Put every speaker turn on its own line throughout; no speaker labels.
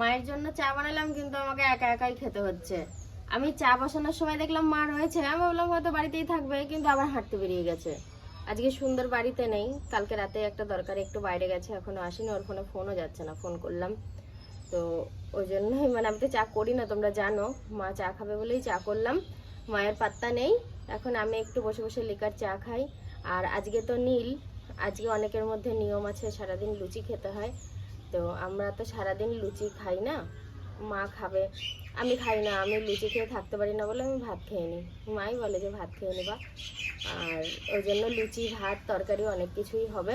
মায়ের জন্য চা বানালাম, কিন্তু আমাকে একা একাই খেতে হচ্ছে। আমি চা বসানোর সময় দেখলাম মা রয়েছে। আমি ভাবলাম হয়তো বাড়িতেই থাকবে, কিন্তু আবার হাঁটতে বেরিয়ে গেছে। আজকে সুন্দর বাড়িতে নেই। কালকে রাতে একটা দরকারে একটু বাইরে গেছে, এখনও আসেনি। ওর ফোনে ফোনও যাচ্ছে না ফোন করলাম। তো ওই জন্যই মানে আমি তো চা করি না, তোমরা জানো। মা চা খাবে বলেই চা করলাম। মায়ের পাত্তা নেই। এখন আমি একটু বসে বসে লিকার চা খাই। আর আজকে তো নীল। আজকে অনেকের মধ্যে নিয়ম আছে সারাদিন লুচি খেতে হয়। তো আমরা তো সারাদিন লুচি খাই না। মা খাবে। আমি খাই না, আমি লুচি খেয়ে থাকতে পারি না বলে আমি ভাত খেয়ে নিই মাই বলে যে ভাত খেয়ে নিবা। আর ওই জন্য লুচি, ভাত, তরকারি অনেক কিছুই হবে।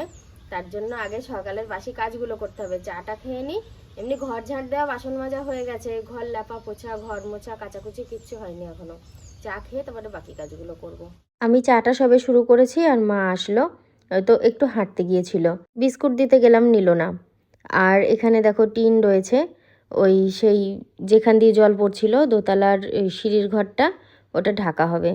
তার জন্য আগে সকালের বাসি কাজগুলো করতে হবে। চাটা খেয়ে নিই এমনি ঘর ঝাড় দেওয়া, বাসন মাজা হয়ে গেছে। ঘর লেপা পোছা, ঘর মোছা, কাচাকুচি কিচ্ছু হয়নি এখনও। চা খেয়ে তারপরে বাকি কাজগুলো করব। আমি চাটা সবে শুরু করেছি আর মা আসলো। তো একটু হাঁটতে গিয়েছিল। বিস্কুট দিতে গেলাম, নিল না। আর এখানে দেখো টিন রয়েছে। ওই সেই যেখান দিয়ে জল পড়ছিল, দোতলার সিঁড়ির ঘরটা, ওটা ঢাকা হবে।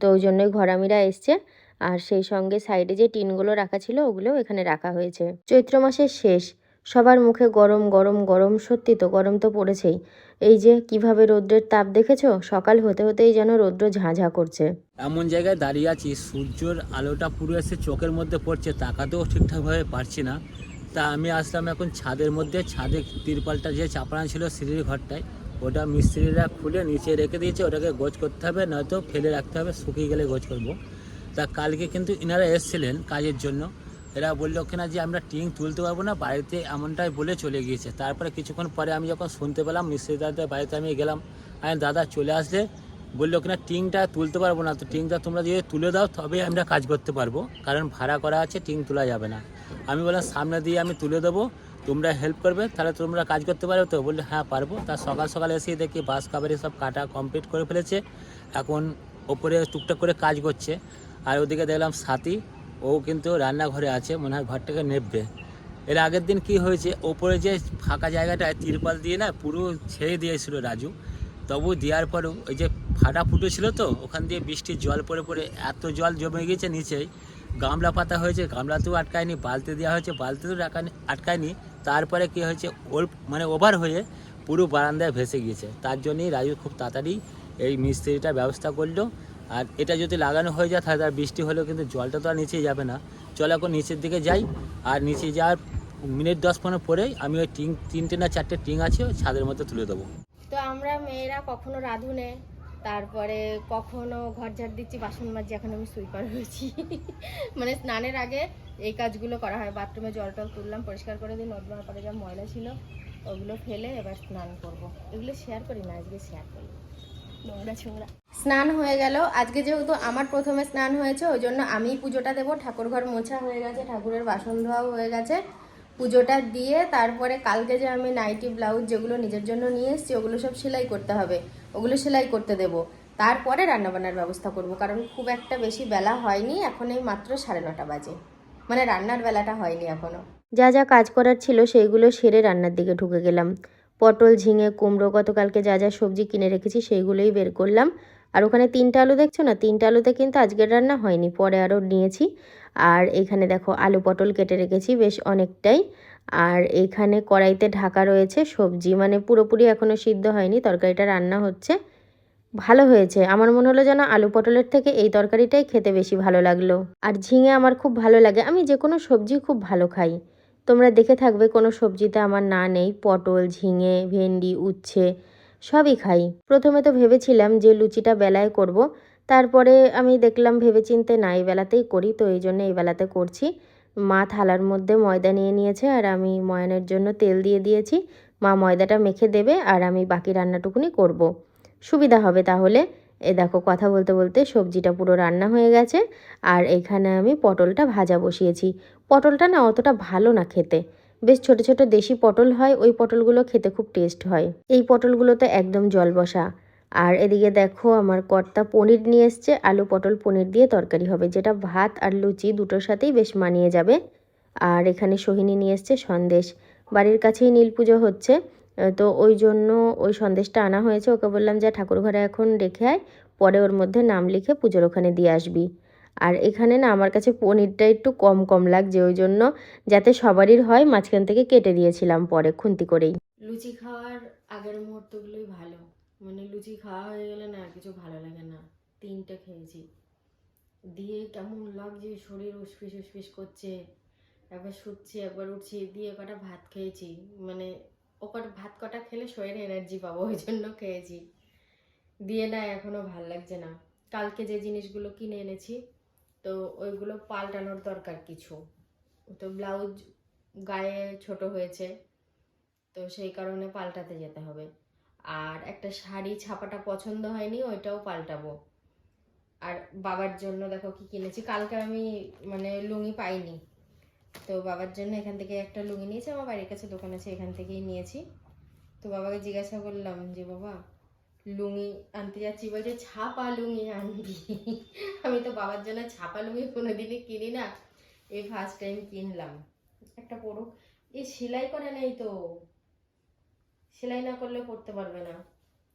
তো ওই জন্যই ঘরামিরা এসছে। আর সেই সঙ্গে সাইডে যে টিনগুলো রাখা ছিল, ওগুলোও এখানে রাখা হয়েছে। চৈত্র মাসের শেষ। সবার মুখে গরম গরম গরম, সত্যি তো গরম তো পড়েছেই। এই যে কীভাবে রৌদ্রের তাপ দেখেছ? সকাল হতে হতেই যেন রৌদ্র ঝাঁঝা করছে।
এমন জায়গায় দাঁড়িয়ে আছি, সূর্যের আলোটা পুরো এসে চোখের মধ্যে পড়ছে, তাকাতেও ঠিকঠাকভাবে পারছি না। তা আমি আসলাম এখন ছাদের মধ্যে। ছাদে তিরপালটা যে চাপানো ছিল সিঁড়ির ঘরটায়, ওটা মিস্ত্রিরা খুলে নিচে রেখে দিয়েছে। ওটাকে গোজ করতে হবে, নয়তো ফেলে রাখতে হবে, শুকিয়ে গেলে গোজ করব। তা কালকে কিন্তু ইনারা এসেছিলেন কাজের জন্য। এরা বলল কিনা যে আমরা টিং তুলতে পারব না, বাড়িতে এমনটাই বলে চলে গিয়েছে। তারপরে কিছুক্ষণ পরে আমি যখন শুনতে পেলাম মিস্ত্রি দাদার বাড়িতে আমি গেলাম। আমি দাদা চলে আসলে। বলল কিনা টিংটা তুলতে পারব না। তো টিংটা তোমরা যদি তুলে দাও তবে আমরা কাজ করতে পারব। কারণ ভাড়া করা আছে টিং তোলা যাবে না। আমি বললাম, সামনে দিয়ে আমি তুলে দেবো, তোমরা হেল্প করবে, তাহলে তোমরা কাজ করতে পারবে। তো বললে হ্যাঁ পারব। তা সকাল সকাল এসে দেখি বাস কাবারি সব কাটা কমপ্লিট করে ফেলেছে। এখন ওপরে টুকটাক করে কাজ করছে। আর ওদিকে দেখলাম সাথী, ও কিন্তু রান্নাঘরে আছে, মনে হয় ঘরটাকে নেববে এর আগের দিন কি হয়েছে, ওপরে যে ফাঁকা জায়গাটায় তিরপাল দিয়ে না পুরো ছেড়ে দিয়েছিল রাজু, তবু দেওয়ার পরেও ওই যে ফাটা ফুটো ছিল তো, ওখান দিয়ে বৃষ্টির জল পড়ে পড়ে এত জল জমে গিয়েছে নিচেই। গামলা পাতা হয়েছে, গামলাতেও আটকায়নি, বালতি দেওয়া হয়েছে, বালতিতেও আটকায়নি। তারপরে কি হয়েছে ওর মানে ওভার হয়ে পুরো বারান্দায় ভেসে গিয়েছে। তার জন্যই রাজু খুব তাড়াতাড়ি এই মিস্ত্রিটার ব্যবস্থা করল। আর এটা যদি লাগানো হয়ে যায়, তাহলে বৃষ্টি হলেও কিন্তু জলটা তো আর নিচে যাবে না। চল এখন নিচের দিকে যাই। আর নিচে যাওয়ার মিনিট দশ পনেরো পরেই আমি ওই টিং তিনটে না চারটে টিং আছে, ছাদের মধ্যে তুলে দেবো।
তো আমরা মেয়েরা কখনো রাঁধুনে তারপরে কখনো ঘর ঝাড় দিচ্ছি, বাসন মাজছি, এখন আমি সুইপার হয়েছি। মানে স্নানের আগে এই কাজগুলো করা হয়। বাথরুমে জল টল তুললাম, পরিষ্কার করে দিই নর্দমার পরে যা ময়লা ছিল, ওগুলো ফেলে এবার স্নান করব। এগুলো শেয়ার করি না, আজকে শেয়ার করি। নোংরা ছোংরা। স্নান হয়ে গেল। আজকে যেহেতু আমার প্রথমে স্নান হয়েছে, ওই জন্য আমি পুজোটা দেবো। ঠাকুর ঘর মোছা হয়ে গেছে, ঠাকুরের বাসন ধোয়াও হয়ে গেছে। পুজোটা দিয়ে তারপরে কালকে যে আমি নাইটি, ব্লাউজ যেগুলো নিজের জন্য নিয়ে এসেছি, ওগুলো সব সেলাই করতে হবে। ওগুলো সেলাই করতে দেব। তারপরে রান্নাবান্নার ব্যবস্থা করব, কারণ খুব একটা বেশি বেলা হয়নি। এখন এই মাত্র সাড়ে নটা বাজে। মানে রান্নার বেলাটা হয়নি এখনও যা যা কাজ করার ছিল সেইগুলো সেরে রান্নার দিকে ঢুকে গেলাম। পটল, ঝিঙে, কুমড়ো, গতকালকে যা যা সবজি কিনে রেখেছি সেইগুলোই বের করলাম। আর ওখানে তিনটা আলু দেখছ না? তিনটা আলুতে কিন্তু আজকের রান্না হয়নি, পরে আরও নিয়েছি। আর এখানে দেখো আলু পটল কেটে রেখেছি বেশ অনেকটাই। আর এখানে কড়াইতে ঢাকা রয়েছে সবজি মানে পুরোপুরি এখনও সিদ্ধ হয়নি, তরকারিটা রান্না হচ্ছে। ভালো হয়েছে, আমার মনে হলো যেন আলু পটলের থেকে এই তরকারিটাই খেতে বেশি ভালো লাগল। আর ঝিঙে আমার খুব ভালো লাগে, আমি যে কোনো সবজি খুব ভালো খাই। তোমরা দেখে থাকবে কোনো সবজিতে আমার না নেই, পটল, ঝিঙে, ভেন্ডি, উচ্ছে, সবই খাই। প্রথমে তো ভেবেছিলাম যে লুচিটা বেলায় করব তারপরে আমি দেখলাম ভেবেচিন্তে না, এই বেলাতেই করি, তো এই জন্য এই বেলাতে করছি। মা থালার মধ্যে ময়দা নিয়ে নিয়েছে, আর আমি ময়ানের জন্য তেল দিয়ে দিয়েছি। মা ময়দাটা মেখে দেবে, আর আমি বাকি রান্নাটুকুনি করব। সুবিধা হবে তাহলে। এ দেখো, কথা বলতে বলতে সবজিটা পুরো রান্না হয়ে গেছে, আর এখানে আমি পটলটা ভাজা বসিয়েছি। পটলটা না অতটা ভালো না খেতে। বেশ ছোট ছোট দেশি পটল হয়, ওই পটলগুলো খেতে খুব টেস্ট হয়। এই পটলগুলোতে একদম জল বসা। আর এদিকে দেখো আমার কর্তা পনির নিয়ে এসছে, আলু পটল পনির দিয়ে তরকারি হবে, যেটা ভাত আর লুচি দুটোর সাথেই বেশ মানিয়ে যাবে। আর এখানে সোহিনী নিয়ে এসছে সন্দেশ, বাড়ির কাছেই নীল পুজো হচ্ছে তো ওই জন্য ওই সন্দেশটা আনা হয়েছে, ওকে বললাম, যে ঠাকুর ঘরে এখন রেখে আয়, পরে ওর মধ্যে নাম লিখে পুজোর ওখানে দিয়ে আসবি। আর এখানে না আমার কাছে পনিরটা একটু কম কম লাগছে, ওই জন্য যাতে সবারই হয়, মাঝখান থেকে কেটে দিয়েছিলাম পরে খুন্তি করেই। লুচি খাওয়ার আগের মুহূর্তগুলোই ভালো। মানে লুচি খাওয়া হয়ে গেলে না আর কিছু ভালো লাগে না। তিনটে খেয়েছি। দিয়ে কেমন লাগছে? শরীর উসফিস উসফিস করছে। একবার শুচ্ছি, একবার উঠছি, দিয়ে কটা ভাত খেয়েছি। মানে ও কটা, ভাত কটা খেলে শরীরে এনার্জি পাবো, ওই জন্য খেয়েছি। দিয়ে না এখনও ভালো লাগছে না। কালকে যে জিনিসগুলো কিনে এনেছি, তো ওইগুলো পাল্টানোর দরকার কিছু। তো ব্লাউজ গায়ে ছোট হয়েছে, তো সেই কারণে পাল্টাতে যেতে হবে। আর একটা শাড়ি ছাপাটা পছন্দ হয়নি, ওইটাও পাল্টাবো। আর বাবার জন্য দেখো কি কিনেছি, কালকে আমি মানে লুঙ্গি পাইনি। তো বাবার জন্য এখান থেকে একটা লুঙ্গি নিয়েছি, আমার বাড়ির কাছে দোকান আছে, এখান থেকেই নিয়েছি। তো বাবাকে জিজ্ঞাসা করলাম যে, বাবা, লুঙ্গি আনতে যাচ্ছি? বলছে, ছাপা লুঙ্গি আনবি। আমি তো বাবার জন্য ছাপা লুঙ্গি কোনোদিনই কিনি না, এই ফার্স্ট টাইম কিনলাম। একটা পড়ুক এ সেলাই করে নেই তো। সেলাই না করলে পড়তে পারবে না।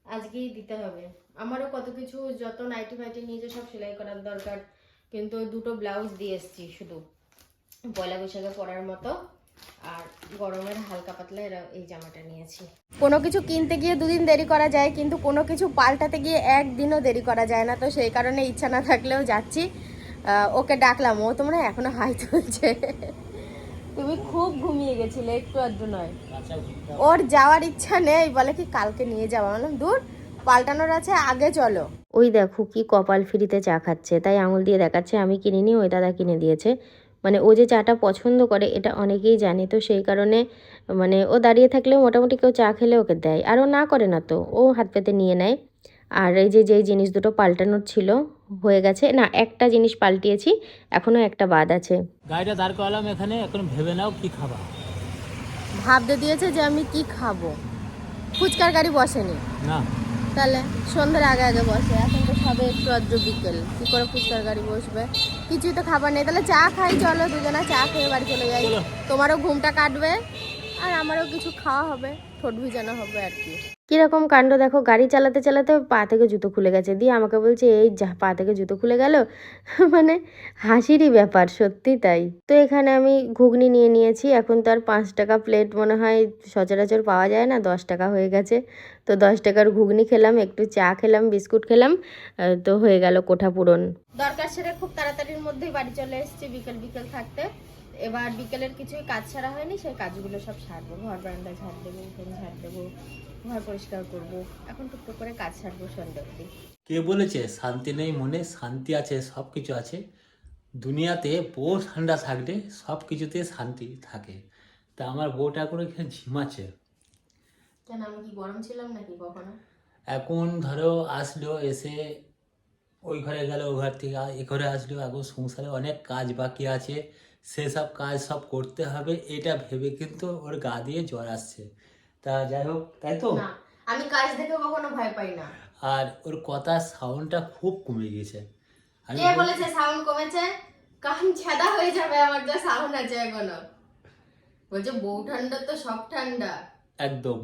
আজকেই দিতে হবে। আমারও কত কিছু, যত নাইটি ফাইটি নিয়েছে সব সেলাই করার দরকার, কিন্তু দুটো ব্লাউজ দিয়ে এসছি শুধু। পয়লা বৈশাখে পরার মতো, আর গরমের হালকা পাতলা এরা এই জামাটা নিয়েছি। কোনো কিছু কিনতে গিয়ে দুদিন দেরি করা যায়, কিন্তু কোনো কিছু পাল্টাতে গিয়ে একদিনও দেরি করা যায় না, তো সেই কারণে ইচ্ছা না থাকলেও যাচ্ছি। ওকে ডাকলাম, ও তোমরা এখনও হাই তুলছে। তুমি খুব ঘুমিয়ে গেছিলে একটু আধটু নয়। ওর যাওয়ার ইচ্ছা নেই বলে কি কালকে নিয়ে যাওয়া বললাম দূর পাল্টানোর আছে আগে চলো। ওই দেখো কি কপাল ফ্রিতে চা খাচ্ছে। তাই আঙুল দিয়ে দেখাচ্ছে আমি কিনিনি ওই দাদা কিনে দিয়েছে। মানে ও যে চাটা পছন্দ করে এটা অনেকেই জানে। তো সেই কারণে মানে ও দাঁড়িয়ে থাকলেও মোটামুটি কেউ চা খেলে ওকে দেয়। আর ও না করে না তো ও হাত পেতে নিয়ে নেয়। আর এই যে যেই জিনিস দুটো পাল্টানোর ছিল হয়ে গেছে। না একটা জিনিস পাল্টিয়েছি এখনও একটা বাদ আছে।
গাড়িটা দাঁড় করালাম এখানে এখন ভেবে নাও কি খাবা।
ভাবতে দিয়েছে যে আমি কি খাব। ফুচকার গাড়ি বসেনি।
না।
তাহলে সন্ধ্যার আগে আগে বসে এখন তো সবে একটু আদ্র বিকেল। কি করে ফুচকার গাড়ি বসবে? কিছুই তো খাবার নেই। তাহলে চা খাই চলো দুজনে চা খেয়ে বাড়ি চলে যাই। তোমারও ঘুমটা কাটবে। আর আমারও কিছু খাওয়া হবে ঠোঁট ভিজানো হবে আর কি। কীরকম কাণ্ড দেখো গাড়ি চালাতে চালাতে পা থেকে জুতো খুলে গেছে। দিয়ে আমাকে বলছে এই যা পা থেকে জুতো খুলে গেল? মানে হাসিরই ব্যাপার সত্যি তাই। তো এখানে আমি ঘুগনি নিয়ে নিয়েছি এখন তো আর পাঁচ টাকা প্লেট মনে হয় সচরাচর পাওয়া যায় না দশ টাকা হয়ে গেছে। তো দশ টাকার ঘুগনি খেলাম একটু চা খেলাম বিস্কুট খেলাম তো হয়ে গেল কোঠা পূরণ। দরকার সেরে খুব তাড়াতাড়ির মধ্যেই বাড়ি চলে এসেছি বিকেল বিকেল থাকতে। এবার বিকেলের কিছুই কাজ ছাড়া হয়নি সেই কাজগুলো সব সারবো। ঘর বারান্দা ঝাড় দেবো উঠোন ঝাড় দেবো ঘর পরিষ্কার করব। এখন টুকটুক করে কাজ সারবো সন্ধ্যে অবধি।
কে বলেছে শান্তি নেই মনে শান্তি আছে সব কিছু আছে। দুনিয়াতে বউ ঠান্ডা থাকলে সব কিছুতে শান্তি থাকে। তা আমার বউটা এখন এখানে ঝিমাচ্ছে।
কেন আমি কি গরম ছিলাম নাকি কখনো?
এখন ধরো আসলো এসে ওই ঘরে গেল ওই ঘর থেকে এ ঘরে আসলো এখন সংসারে অনেক কাজ বাকি আছে। সেসব কাজ সব করতে হবে এটা ভেবে কিন্তু ওর গা দিয়ে জ্বর আসছে। তা যাই হোক তাই তো?
আমি কাজ দেখে কখনো ভয় পাই না।
আর ওর কথার সাউন্ডটা খুব কমে আমি
কে বলেছে সাউন্ড কমেছে? কান ছেদা হয়ে যাবে আমার যা সাউন্ড আছে এখনও। বলছে বউ ঠান্ডা তো সব ঠান্ডা।
একদম।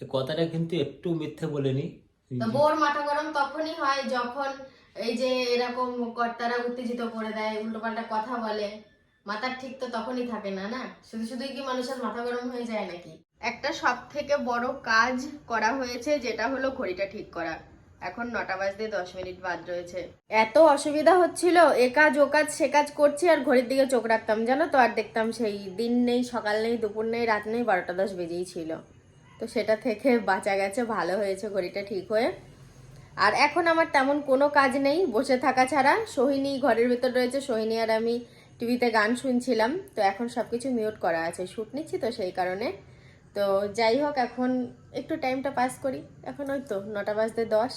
এই কথাটা কিন্তু একটু মিথ্যে বলেনি।
তো বউর মাথা গরম তখনই হয় যখন এই যে এরকম কর্তারা উত্তেজিত করে দেয় উল্টোপাল্টা কথা বলে। মাথার ঠিক তো তখনই থাকে না না? শুধু শুধুই কি মানুষের মাথা গরম হয়ে যায় নাকি? একটা সব থেকে বড় কাজ করা হয়েছে যেটা হলো ঘড়িটা ঠিক করা। এখন নটা বাজতে দশ মিনিট বাদ রয়েছে। এত অসুবিধা হচ্ছিল, এ কাজ, ও কাজ, সে কাজ করছি আর ঘড়ির দিকে চোখ রাখতাম, জানো তো? আর দেখতাম সেই দিন নেই, সকাল নেই, দুপুর নেই, রাত নেই, বারোটা দশ বেজেই ছিল। তো সেটা থেকে বাঁচা গেছে, ভালো হয়েছে ঘড়িটা ঠিক হয়ে। আর এখন আমার তেমন কোনো কাজ নেই, বসে থাকা ছাড়া। সোহিনী ঘরের ভেতর রয়েছে, সোহিনী আর আমি টিভিতে গান শুনছিলাম, তো এখন সব কিছু মিউট করা আছে শ্যুট নিচ্ছি তো সেই কারণে। তো যাই হোক, এখন একটু টাইমটা পাস করি। এখন ওই তো নটা বাজতে দশ,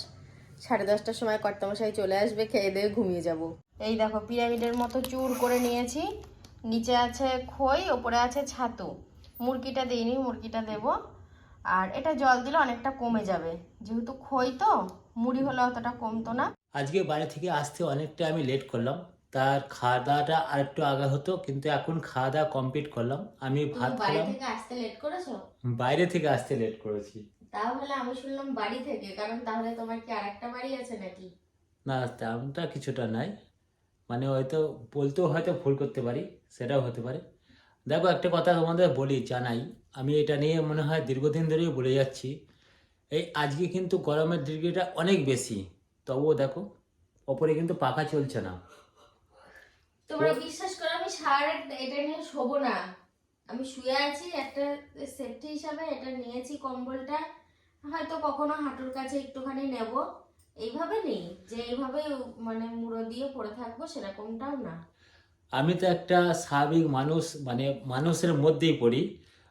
সাড়ে দশটার সময় কর্তামশাই চলে আসবে, খেয়ে দিয়ে ঘুমিয়ে যাব। এই দেখো, পিরামিডের মতো চুর করে নিয়েছি। নিচে আছে খই, ওপরে আছে ছাতু। মুরগিটা দিইনি, মুরগিটা দেবো। আর এটা জল দিলে অনেকটা কমে যাবে। যেহেতু খই তো, মুড়ি হলে অতটা কমতো না।
আজকে বাইরে থেকে আসতে অনেকটা আমি লেট করলাম। তার খাওয়া দাওয়াটা আর একটু আগে হতো কিন্তু এখন খাওয়া দাওয়া কমপ্লিট করলাম। আমি ভাত খেলাম।
থেকে আসতে লেট করেছ?
বাইরে থেকে আসতে লেট করেছি।
তাহলে আমি শুনলাম বাড়ি থেকে কারণ তাহলে তোমার কি আরেকটা বাড়ি আছে নাকি?
না তেমনটা কিছুটা নাই। মানে হয়তো বলতেও হয়তো ভুল করতে পারি সেটাও হতে পারে। দেখো একটা কথা তোমাদের বলি জানাই। আমি এটা নিয়ে মনে হয় দীর্ঘদিন ধরেই বলে যাচ্ছি। এই আজকে কিন্তু গরমের ডিগ্রিটা অনেক বেশি। তবুও দেখো ওপরে কিন্তু পাখা চলছে না।
তোমরা বিশ্বাস করো আমি সারা এটা নিয়ে শোবো না। আমি শুয়ে আছি একটা সেফটি হিসাবে এটা নিয়েছি কম্বলটা। হয়তো কখনো হাঁটুর কাছে একটুখানি নেব। এইভাবে নেই যে এইভাবে মানে মুড়ো দিয়ে পড়ে থাকব সেরকমটাও না।
আমি তো একটা স্বাভাবিক মানুষ মানে মানুষের মধ্যেই পড়ি।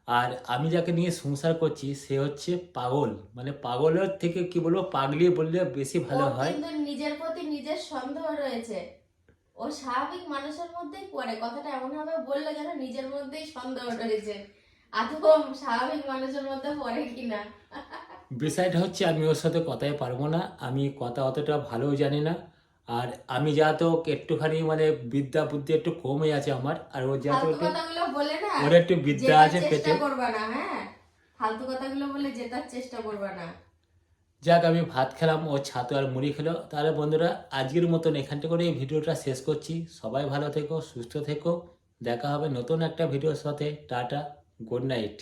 আর আমি যাকে নিয়ে সংসার করছি সে হচ্ছে পাগল। মানে পাগলের থেকে কি বলব পাগলি বললে বেশি ভালো হয়।
নিজের প্রতি নিজের সন্দেহ রয়েছে। ও স্বাভাবিক মানুষের মধ্যেই পড়ে। কথাটা এমন ভাবে বলল যেন নিজের মধ্যেই সন্দেহ রয়েছে আদৌ স্বাভাবিক মানুষের মধ্যে পড়ে কিনা।
বিষয়টা হচ্ছে আমি ওর সাথে কথাই পারব না। আমি কথা অতটা ভালো জানি না। আর আমি যা তো একটুখানি মানে বিদ্যা বুদ্ধি একটু কমে আছে আমার। আর ওর যা তো
কথাগুলো বলে না
ওর একটু বিদ্যা আছে পেটে।
করবা না হ্যাঁ? ফালতু কথাগুলো বলে জেতার চেষ্টা করবা না।
যাক, আমি ভাত খেলাম, ও ছাতু আর মুড়ি খেলো। তাহলে বন্ধুরা, আজকের মতন এখানটা করে এই ভিডিওটা শেষ করছি। সবাই ভালো থেকো, সুস্থ থেকো। দেখা হবে নতুন একটা ভিডিওর সাথে। Tata, good night.